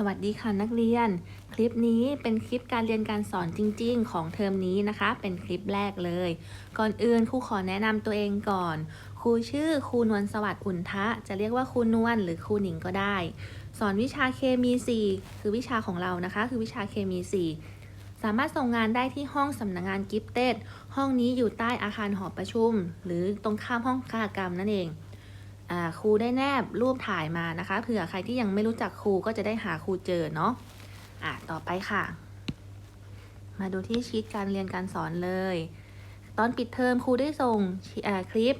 สวัสดีค่ะนักเรียน คลิปนี้เป็นคลิปการเรียนการสอนจริง ๆ ของเทอมนี้นะคะ เป็นคลิปแรกเลย ก่อนอื่นครูขอแนะนำตัวเองก่อน ครูชื่อครูนวลสวัสดิ์อุ่นทะ จะเรียกว่าครูนวลหรือครูหนิงก็ได้ สอนวิชาเคมี4คือวิชาของเรานะคะ คือวิชาเคมี 4 สามารถส่งงานได้ที่ห้องสำนักงานกิฟเต็ดห้องนี้อยู่ใต้อาคารหอประชุม หรือตรงข้ามห้องคากรรมนั่นเอง ครูได้แนบรูปถ่ายมานะคะเผื่อใครที่ยังไม่รู้จักครูก็จะได้หาครูเจอเนาะอะต่อไปค่ะ มาดูที่ชีตการเรียนการสอนเลย ตอนปิดเทอมครูได้ส่งคลิป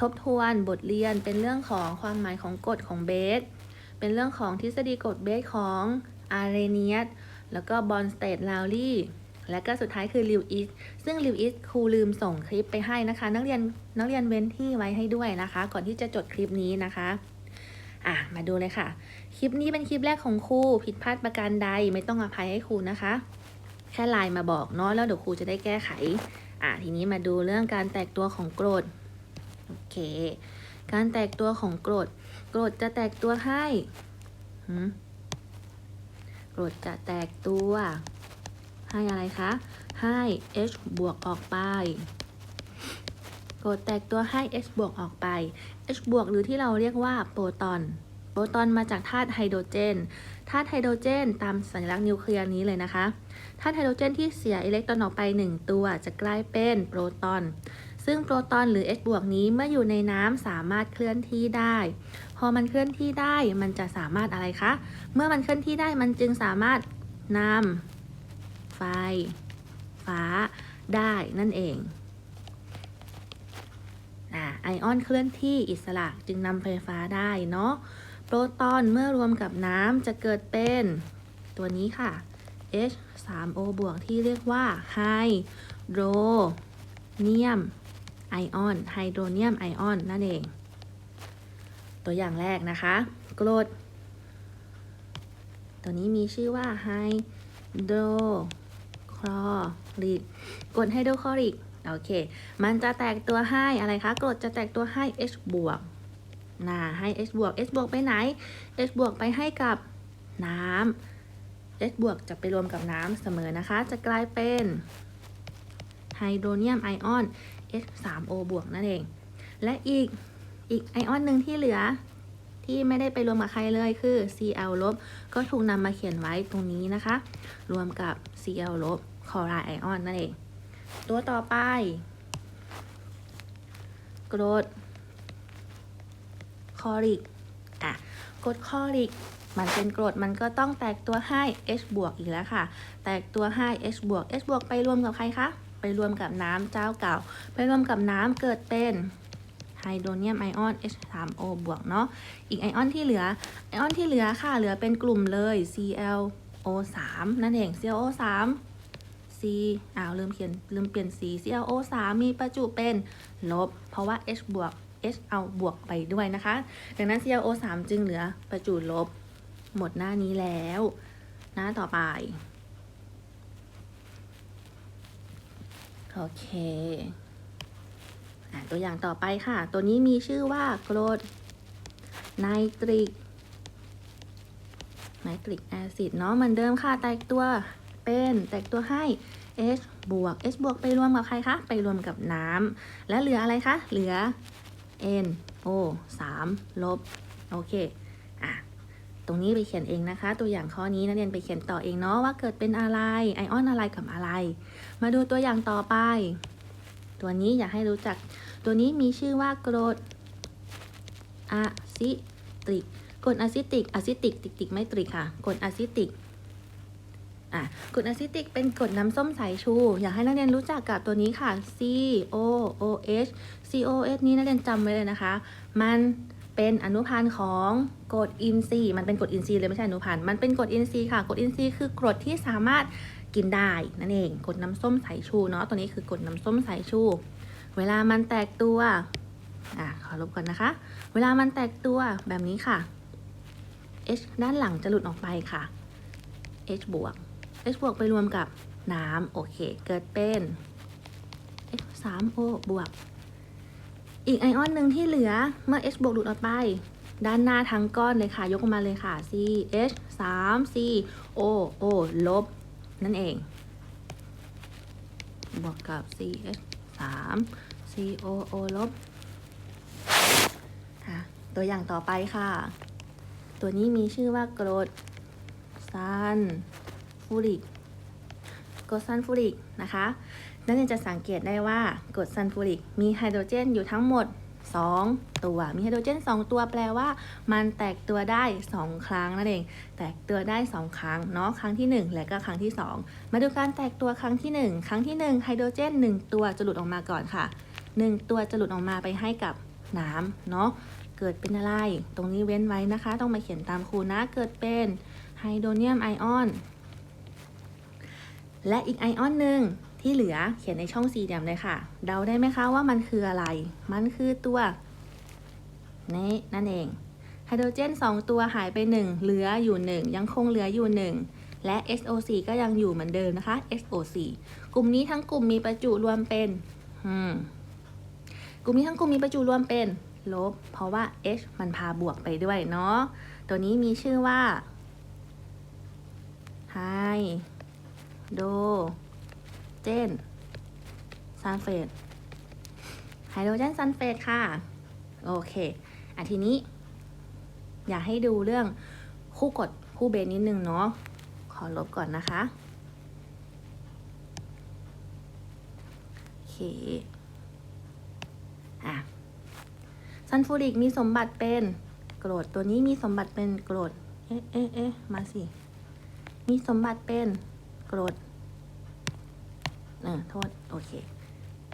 ทบทวนบทเรียนเป็นเรื่องของความหมายของกฎของเบสเป็นเรื่องของทฤษฎีกฎเบสของอาร์เรเนียสแล้วก็บอนสเตดลาวลี่ และก็สุดท้ายคือลิวอิสซึ่งลิวอิสครูลืมส่งคลิปไปให้นะคะ นักเรียนนักเรียนเว้นที่ไว้ให้ด้วยนะคะ ก่อนที่จะจดคลิปนี้นะคะอะมาดูเลยค่ะ คลิปนี้เป็นคลิปแรกของครูผิดพลาดประการใดไม่ต้องอภัยให้ครูนะคะ แค่ไลน์มาบอกเนาะแล้วเดี๋ยวครูจะได้แก้ไขอะทีนี้มาดูเรื่องการแตกตัวของโกรดโอเค การแตกตัวของโกรดกรดจะแตกตัวให้หืมกรดจะแตกตัว ให้อะไรคะ ให้ H บวกออกไปกดแตกตัวให้ H บวกออกไป H บวกหรือที่เราเรียกว่าโปรตอน โปรตอนมาจากธาตุไฮโดรเจน ธาตุไฮโดรเจน ตามสัญลักษณ์นิวเคลียร์นี้เลยนะคะ ธาตุไฮโดรเจนที่เสียอิเล็กตรอนออกไป 1 ตัวจะกลายเป็นโปรตอน ซึ่งโปรตอนหรือ H บวกนี้เมื่ออยู่ในน้ำสามารถเคลื่อนที่ได้ พอมันเคลื่อนที่ได้มันจะสามารถอะไรคะ เมื่อมันเคลื่อนที่ได้มันจึงสามารถนำ ไฟ ฟ้าได้นั่นเองไอออนเคลื่อนที่อิสระจึงนำไฟฟ้าได้เนาะโปรตอนเมื่อรวมกับน้ำจะเกิดเป็นตัวนี้ค่ะ H 3 O บวกที่เรียกว่าไฮโดรเนียมไอออนไฮโดรเนียมไอออนนั่นเอง ตัวอย่างแรกนะคะ กรด ตัวนี้มีชื่อว่าไฮโดร คลอริกกรดไฮโดรคลอริกโอเค มันจะแตกตัวให้อะไรคะกรดจะแตกตัวให้ H บวกน่าให้ H บวก H บวกไปไหน H บวกไปให้กับน้ำ H บวกจะไปรวมกับน้ำเสมอนะคะ จะกลายเป็นไฮโดรเนียมไอออน H 3 O บวกนั่นเอง และอีกอีกไอออนหนึ่งที่เหลือที่ไม่ได้ไปรวมกับใครเลยคือ Cl ลบก็ถูกนำมาเขียนไว้ตรงนี้นะคะ รวมกับ Cl ลบ คลอไรด์ไอออนนั่นเอง ตัวต่อไปกรดคลอริกอะกรดคลอริก มันเป็นกรดมันก็ต้องแตกตัวให้ H บวกอีกแล้วค่ะ แตกตัวให้ H บวก H บวกไปรวมกับใครคะ ไปรวมกับน้ำเจ้าเก่า ไปรวมกับน้ำเกิดเป็นไฮโดรเนียมไอออน H 3 O บวกเนาะ อีกไอออนที่เหลือ ไอออนที่เหลือค่ะ เหลือเป็นกลุ่มเลย ClO 3 นั่นเอง ClO 3 C อ้าวลืมเขียนลืมเปลี่ยนสี ClO 3มีประจุเป็นลบ เพราะว่า H บวก H เอาบวกไปด้วยนะคะ ดังนั้น ClO 3จึงเหลือประจุลบ หมดหน้านี้แล้ว หน้าต่อไป โอเคอตัวอย่างต่อไปค่ะ ตัวนี้มีชื่อว่ากรดไนตริกไนตริกแอซิดเนาะเหมือนเดิมค่ะแตกตัว เป็นแตกตัวให้ H บวก H บวกไปรวมกับใครคะ ไปรวมกับน้ำ แล้วเหลืออะไรคะ เหลือ N O 3 ลบ โอเค อะ ตรงนี้ไปเขียนเองนะคะ ตัวอย่างข้อนี้นักเรียนไปเขียนต่อเองเนาะว่าเกิดเป็นอะไร ไอออนอะไรกับอะไร มาดูตัวอย่างต่อไป ตัวนี้อยากให้รู้จัก ตัวนี้มีชื่อว่ากรดอะซิติกกรดอะซิติกอะซิติก ติกติกไม่ตริกค่ะกรดอะซิติก อะกรดอะซิติกเป็นกรดน้ำส้มสายชู อยากให้นักเรียนรู้จักกับตัวนี้ค่ะ C O O H C O H นี้นักเรียนจำไว้เลยนะคะ มันเป็นอนุพันธ์ของกรดอินทรีย์มันเป็นกรดอินทรีย์เลยไม่ใช่อนุพันธ์มันเป็นกรดอินทรีย์ค่ะกรดอินทรีย์คือกรดที่สามารถกินได้นั่นเองกรดน้ำส้มสายชูเนาะตัวนี้คือกรดน้ำส้มสายชู เวลามันแตกตัวอะขอลบก่อนนะคะ เวลามันแตกตัวแบบนี้ค่ะ H ด้านหลังจะหลุดออกไปค่ะ H บวก H บวกไปรวมกับน้ำโอเค เกิดเป็น H 3 O บวก อีกไอออนหนึ่งที่เหลือเมื่อ H บวกหลุดออกไป ด้านหน้าทั้งก้อนเลยค่ะ ยกมาเลยค่ะ C H 3 C O O ลบ นั่นเอง บวกกับ C H 3 C O O ลบตัวอย่างต่อไปค่ะ ตัวนี้มีชื่อว่ากรดซัน ฟูริกกรดซันฟูริกนะคะนักเรียนจะสังเกตได้ว่ากรดซัลฟูริกมีไฮโดรเจนอยู่ทั้งหมด 2 ตัว มีไฮโดรเจน 2 ตัวแปลว่า มันแตกตัวได้ 2 ครั้งนั่นเอง แตกตัวได้ 2 ครั้งเนาะ ครั้งที่ 1 และก็ครั้งที่ 2 มาดูการแตกตัวครั้งที่ 1 ครั้งที่ 1 ไฮโดรเจน 1 ตัวจะหลุดออกมาก่อนค่ะ 1 ตัวจะหลุดออกมาไปให้กับน้ำเนาะ เกิดเป็นอะไร ตรงนี้เว้นไว้นะคะ ต้องมาเขียนตามครูนะ เกิดเป็นไฮโดรเนียมไอออน และอีกไอออนหนึ่งที่เหลือเขียนในช่องสี่เหลี่ยมเลยค่ะ เดาได้ไหมคะว่ามันคืออะไร มันคือตัวนี้นั่นเองไฮโดรเจน 2 ตัวหายไป 1 เหลืออยู่ 1 ยังคงเหลืออยู่ 1 และ SO4 ก็ยังอยู่เหมือนเดิมนะคะ SO4 กลุ่มนี้ทั้งกลุ่มมีประจุรวมเป็นอืมกลุ่มนี้ทั้งกลุ่มมีประจุรวมเป็นลบ เพราะว่า H มันพาบวกไปด้วยเนาะ ตัวนี้มีชื่อว่าไฮ โด เจนซัลเฟตไฮโดรเจนซัลเฟตค่ะ โอเค อะทีนี้ อยากให้ดูเรื่องคู่กดคู่เบนนิดนึงเนาะ ขอลบก่อนนะคะ โอเค อะ ซัลฟูริกมีสมบัติเป็นกรดตัวนี้มีสมบัติเป็นกรด เอ๊ะเอ๊ะเอ๊ะมาสิ มีสมบัติเป็น กรดเออโทษ โอเค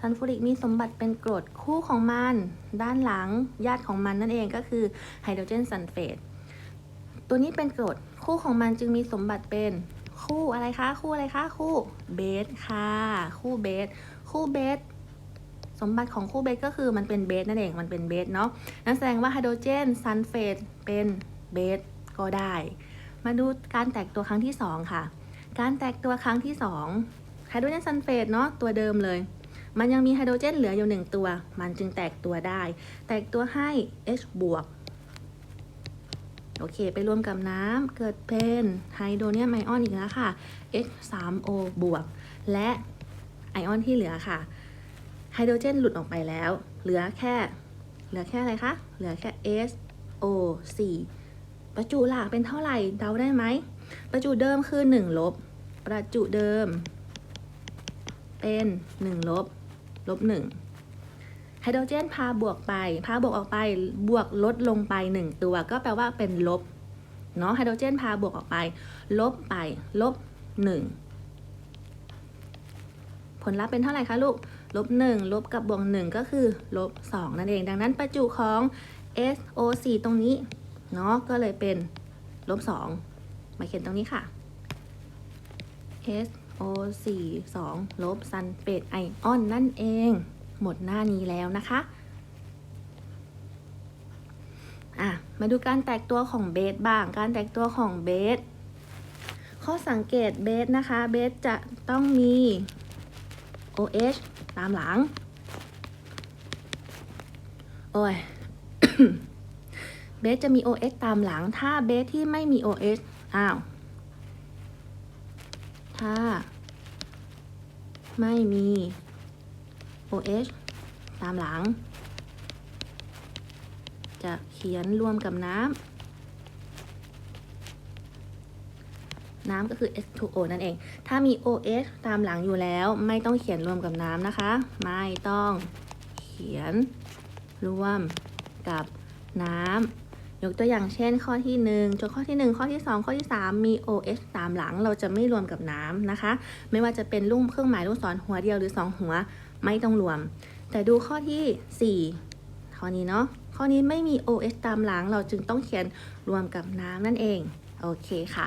ซัลฟูริกมีสมบัติเป็นกรดคู่ของมัน ด้านหลังญาติของมันนั่นเองก็คือไฮโดรเจนซัลเฟต ตัวนี้เป็นกรดคู่ของมันจึงมีสมบัติเป็นคู่อะไรคะ คู่อะไรคะ คู่เบสค่ะ คู่เบส คู่เบสสมบัติของคู่เบสก็คือมันเป็นเบสนั่นเองมันเป็นเบสเนาะนั่นแสดงว่าไฮโดรเจนซัลเฟตเป็นเบสก็ได้ มาดูการแตกตัวครั้งที่สองค่ะ การแตกตัวครั้งที่สองไฮโดรเจนซัลเฟตเนาะตัวเดิมเลย มันยังมีไฮโดรเจนเหลืออยู่หนึ่งตัว มันจึงแตกตัวได้ แตกตัวให้ H บวกโอเค ไปรวมกับน้ำเกิดเป็นไฮโดรเนียมไอออนอีกแล้วค่ะ H 3 O บวก และไอออนที่เหลือค่ะ ไฮโดรเจนหลุดออกไปแล้ว เหลือแค่ เหลือแค่อะไรคะ เหลือแค่ S O 4 ประจุหลักเป็นเท่าไหร่ เดาได้ไหม ประจุเดิมคือ 1 ลบ ประจุเดิม เป็น 1 ลบ ลบ 1 ไฮโดรเจนพาบวกไป พาบวกออกไป บวกลดลงไป 1 ตัว ก็แปลว่าเป็นลบ เนาะไฮโดรเจนพาบวกออกไป ลบไป ลบ 1 ผลลัพธ์เป็นเท่าไหร่คะลูก ลบ 1 ลบกับบวก 1 ก็คือ ลบ 2 นั่นเอง ดังนั้นประจุของ SO4 ตรงนี้ เนาะ ก็เลยเป็น ลบ 2 มาเขียนตรงนี้ค่ะ SO4 2ลบซัลเฟตไอออนนั่นเอง หมดหน้านี้แล้วนะคะ อะ มาดูการแตกตัวของเบสบ้าง การแตกตัวของเบส ข้อสังเกตเบสนะคะ เบสจะต้องมี OH ตามหลัง โอ้ย เบสจะมี OH ตามหลัง ถ้าเบสที่ไม่มี OH อ้าว ถ้า ไม่มี OH ตามหลัง จะเขียนรวมกับน้ำ น้ำก็คือ H2O นั่นเอง ถ้ามี OH ตามหลังอยู่แล้ว ไม่ต้องเขียนรวมกับน้ำนะคะ ไม่ต้องเขียนรวมกับน้ำ ยกตัวอย่างเช่นข้อที่1จดข้อที่ 1 ข้อที่ 2 ข้อที่ 3 มี OH ตามหลัง เราจะไม่รวมกับน้ำนะคะ ไม่ว่าจะเป็นรูปเครื่องหมายลูกศรหัวเดียวหรือ 2 หัวไม่ต้องรวม แต่ดูข้อที่ 4 ข้อนี้เนาะข้อนี้ไม่มี OH ตามหลัง เราจึงต้องเขียนรวมกับน้ำนั่นเอง โอเคค่ะ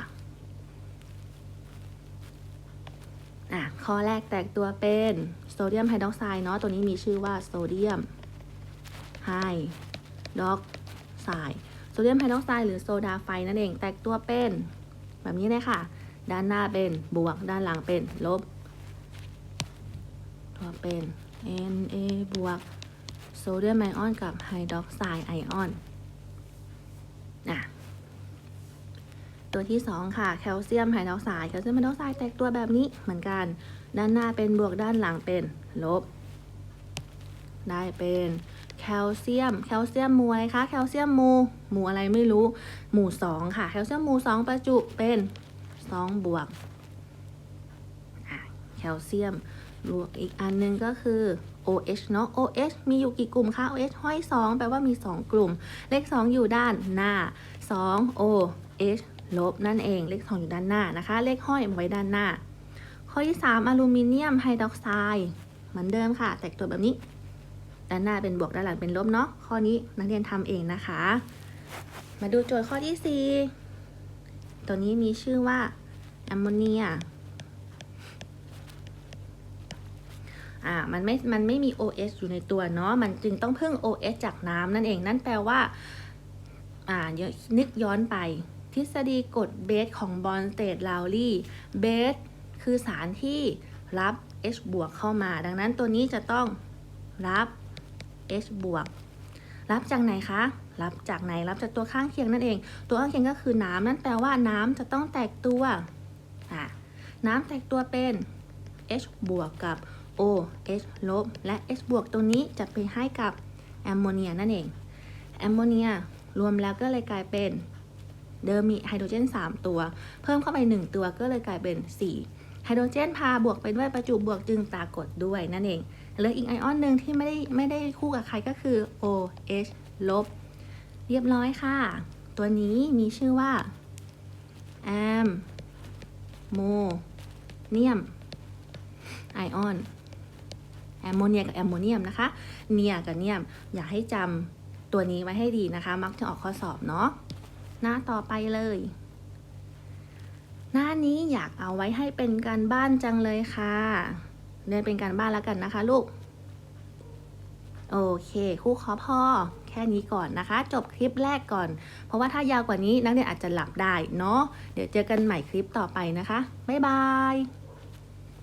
อะ ข้อแรกแตกตัวเป็นโซเดียมไฮดรอกไซด์เนาะ ตัวนี้มีชื่อว่าโซเดียมไฮดรอกไซด์ โซเดียมไฮดรอกไซด์หรือโซดาไฟนั่นเอง แตกตัวเป็น แบบนี้เลยค่ะ ด้านหน้าเป็นบวก ด้านหลังเป็นลบ ตัวเป็น Na บวกโซเดียมไอออนกับไฮดรอกไซด์ไอออนอะตัวที่ 2 ค่ะ แคลเซียมไฮดรอกไซด์แคลเซียมไฮดรอกไซด์แตกตัวแบบนี้เหมือนกัน ด้านหน้าเป็นบวกด้านหลังเป็นลบ ได้เป็น แคลเซียม แคลเซียมมูอะไรคะ แคลเซียมมู หมูอะไรไม่รู้ หมู่2ค่ะ แคลเซียมมู่2ประจุเป็น2บวกแคลเซียมบวกอีกอันหนึงก็คือ OH เนาะ OH มีอยู่กี่กลุ่มคะ OH ห้อย 2 แปลว่ามี 2 กลุ่ม เลข 2 อยู่ด้านหน้า 2 OH ลบนั่นเอง เลข 2 อยู่ด้านหน้านะคะ เลขห้อยไว้ด้านหน้า ข้อที่ 3 อลูมิเนียมไฮดรอกไซด์เหมือนเดิมค่ะ แตกตัวแบบนี้ ด้านหน้าเป็นบวกด้านหลังเป็นลบเนาะข้อนี้นักเรียนทำเองนะคะ มาดูโจทย์ข้อที่ 4 ตัวนี้มีชื่อว่าแอมโมเนียอ่ามันไม่ มันไม่มี OH อยู่ในตัวเนาะ มันจึงต้องพึ่ง OH จากน้ำนั่นเอง นั่นแปลว่า อ่าเดี๋ยวนึกย้อนไป ทฤษฎีกฎเบสของบอลสเตดลาวลีเบสคือสารที่รับ H บวกเข้ามา ดังนั้นตัวนี้จะต้องรับ H บวกรับจากไหนคะ รับจากไหน รับจากตัวข้างเคียงนั่นเอง ตัวข้างเคียงก็คือน้ำนั่นแปลว่าน้ำจะต้องแตกตัวอ่าน้ำแตกตัวเป็น H บวกกับ O H ลบ และ H บวกตรงนี้จะไปให้กับแอมโมเนียนั่นเอง แอมโมเนียรวมแล้วก็เลยกลายเป็น เดิมมีไฮโดรเจน 3 ตัว เพิ่มเข้าไป 1 ตัวก็เลยกลายเป็น 4 ไฮโดรเจนพาบวกไปด้วยประจุบวกจึงปรากฏด้วยนั่นเอง เหลืออีกไอออนหนึ่งที่ไม่ได้ไม่ได้คู่กับใครก็คือ OH ลบ เรียบร้อยค่ะ ตัวนี้มีชื่อว่าแอมโมเนียมไอออนแอมโมเนียกับแอมโมเนียมนะคะ เนียกับเนียม อยากให้จำตัวนี้ไว้ให้ดีนะคะ มักจะออกข้อสอบเนาะ หน้าต่อไปเลย หน้านี้อยากเอาไว้ให้เป็นการบ้านจังเลยค่ะ เรียนเป็นการบ้านแล้วกันนะคะลูก โอเคครูขอพอแค่นี้ก่อนนะคะ จบคลิปแรกก่อน เพราะว่าถ้ายาวกว่านี้นักเรียนอาจจะหลับได้เนาะเดี๋ยวเจอกันใหม่คลิปต่อไปนะคะ บ๊ายบาย